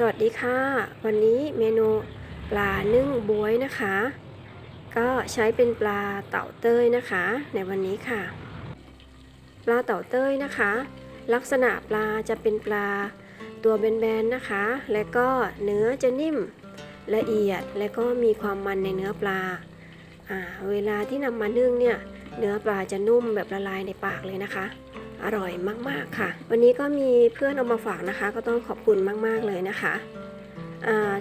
สวัสดีค่ะ วันนี้เมนูปลานึ่งบวยนะคะ ก็ใช้เป็นปลาเต่าเต้ยนะคะ ในวันนี้ค่ะ ปลาเต่าเต้ยนะคะ ลักษณะปลาจะเป็นปลาตัวแบนๆนะคะ และก็เนื้อจะนิ่มละเอียดและก็มีความมันในเนื้อปลา เวลาที่นำมานึ่งเนี่ยเนื้อปลาจะนุ่มแบบละลายในปากเลยนะคะ อร่อยมาก ๆ ค่ะ วันนี้ก็มีเพื่อนเอามาฝากนะคะ ก็ต้องขอบคุณมาก ๆ เลยนะคะ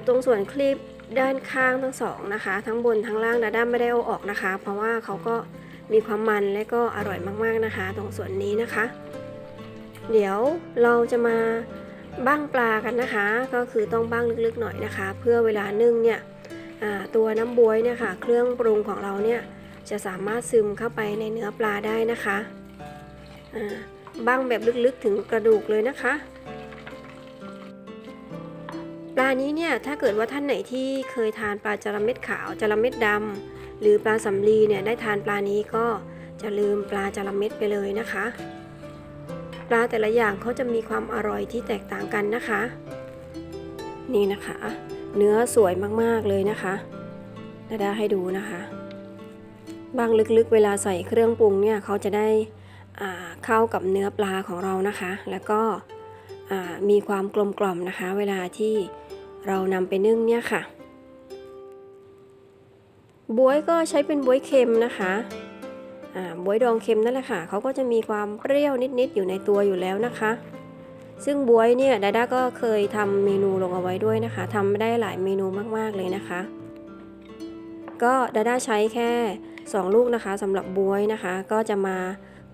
ตรงส่วนคลิปด้านข้างทั้งสองนะคะ ทั้งบนทั้งล่างดาด้าไม่ได้เอาออกนะคะ เพราะว่าเขาก็มีความมันและก็อร่อยมากๆนะคะ ตรงส่วนนี้นะคะ เดี๋ยวเราจะมาบ้างปลากันนะคะ ก็คือต้องบ้างลึกๆหน่อยนะคะ เพื่อเวลานึ่งเนี่ยตัวน้ำบวยเนี่ยค่ะ เครื่องปรุงของเราเนี่ยจะสามารถซึมเข้าไปในเนื้อปลาได้นะคะ บ้างแบบลึกๆถึงกระดูกเลยนะคะปลานี้เนี่ยถ้าเกิดว่าท่านไหนที่เคยทานปลาจระเม็ดขาวจระเม็ดดำหรือปลาสำลีเนี่ยได้ทานปลานี้ก็จะลืมปลาจระเม็ดไปเลยนะคะ ปลาแต่ละอย่างเขาจะมีความอร่อยที่แตกต่างกันนะคะ นี่นะคะ เนื้อสวยมากๆเลยนะคะดาดาให้ดูนะคะ บางลึกๆเวลาใส่เครื่องปรุงเนี่ยเขาจะได้ เข้ากับเนื้อปลาของเรานะคะ แล้วก็มีความกลมกล่อมนะคะ เวลาที่เรานำไปนึ่งเนี่ยค่ะบวยก็ใช้เป็นบวยเค็มนะคะบวยดองเค็มนั่นแหละค่ะเขาก็จะมีความเปรี้ยวนิดๆอยู่ในตัวอยู่แล้วนะคะ ซึ่งบวยเนี่ยดาด้าก็เคยทำเมนูลงเอาไว้ด้วยนะคะทำได้หลายเมนูมากๆเลยนะคะ ก็ดาด้าใช้แค่ 2 ลูกนะคะสำหรับบวยนะคะ ก็จะมา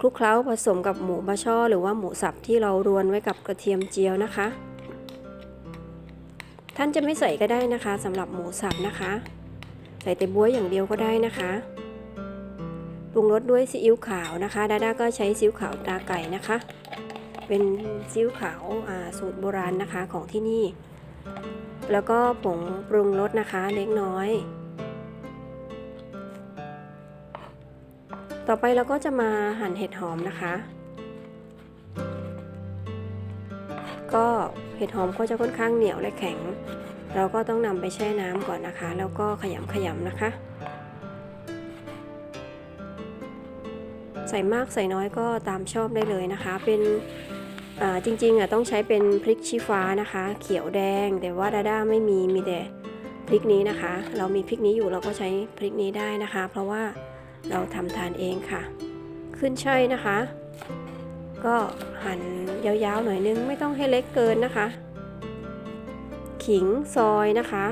คลุกเคล้าผสมกับหมูบะช่อหรือว่าหมูสับที่เรารวนไว้กับกระเทียมเจียวนะคะ ท่านจะไม่ใส่ก็ได้นะคะสำหรับหมูสับนะคะ ใส่แต่บ๊วยอย่างเดียวก็ได้นะคะปรุงรสด้วยซีอิ๊วขาวนะคะดาด้าก็ใช้ซีอิ๊วขาวตาไก่นะคะ เป็นซีอิ๊วขาวสูตรโบราณนะคะของที่นี่ แล้วก็ผงปรุงรสนะคะเล็กน้อย ต่อไปเราก็จะมาหั่นเห็ดหอมนะคะ ก็เห็ดหอมก็จะค่อนข้างเหนียวและแข็ง เราก็ต้องนำไปแช่น้ำก่อนนะคะ แล้วก็ขยำขยำนะคะ ใส่มากใส่น้อยก็ตามชอบได้เลยนะคะ เป็นจริงๆอะต้องใช้เป็นพริกชี้ฟ้านะคะ เขียวแดง แต่ว่าดาด้าไม่มีมีแต่พริกนี้นะคะ เรามีพริกนี้อยู่เราก็ใช้พริกนี้ได้นะคะ เพราะว่า เราทำทานเองค่ะ ขึ้นช่ายนะคะ ก็หั่นยาวๆหน่อยนึงไม่ต้องให้เล็กเกินนะคะ ขิงซอยนะคะ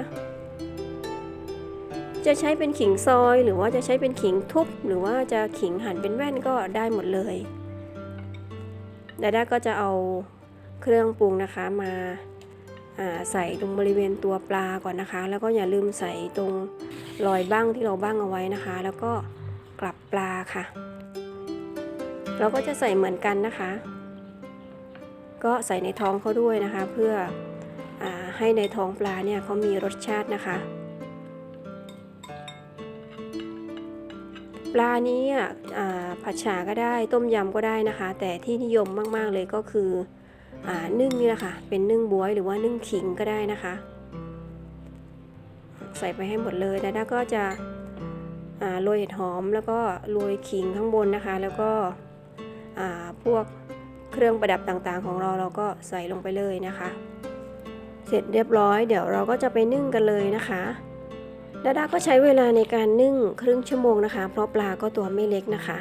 จะใช้เป็นขิงซอย หรือว่าจะใช้เป็นขิงทุบ หรือว่าจะขิงหั่นเป็นแว่นก็ได้หมดเลยดาด้าก็จะเอาเครื่องปรุงนะคะมาใส่ตรงบริเวณตัวปลาก่อนนะคะ แล้วก็อย่าลืมใส่ตรงรอยบ้างที่เราบ้างเอาไว้นะคะ แล้วก็ กลับปลาค่ะ เราก็จะใส่เหมือนกันนะคะ ก็ใส่ในท้องเขาด้วยนะคะ เพื่ออให้ในท้องปลาเนี่ยเขามีรสชาตินะคะ ปลานี้ผัดฉาก็ได้ต้มยำก็ได้นะคะ แต่ที่นิยมมากๆเลยก็คืออนึ่งนี่แหละค่ะ เป็นนึ่งบวยหรือว่านึ่งขิงก็ได้นะคะ ใส่ไปให้หมดเลยแล้วก็จะ โรยเห็ดหอมแล้วก็โรยขิงข้างบนนะคะ แล้วก็พวกเครื่องประดับต่างๆ ของเราเราก็ใส่ลงไปเลยนะคะ เสร็จเรียบร้อย เดี๋ยวเราก็จะไปนึ่งกันเลยนะคะดาดาก็ใช้เวลาในการนึ่งครึ่งชั่วโมงนะคะ เพราะปลาก็ตัวไม่เล็กนะคะ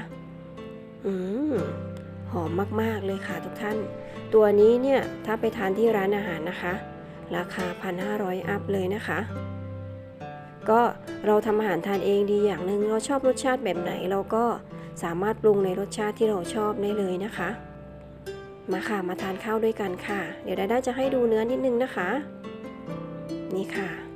อืมหอมมากๆเลยค่ะทุกท่าน ตัวนี้เนี่ยถ้าไปทานที่ร้านอาหารนะคะ ราคา 1,500 อัพเลยนะคะ ก็เราทำอาหารทานเองดีอย่างหนึ่งเราชอบรสชาติแบบไหน เราก็สามารถปรุงในรสชาติที่เราชอบได้เลยนะคะ มาค่ะมาทานข้าวด้วยกันค่ะ เดี๋ยวดาด้าจะให้ดูเนื้อนิดนึงนะคะ นี่ค่ะ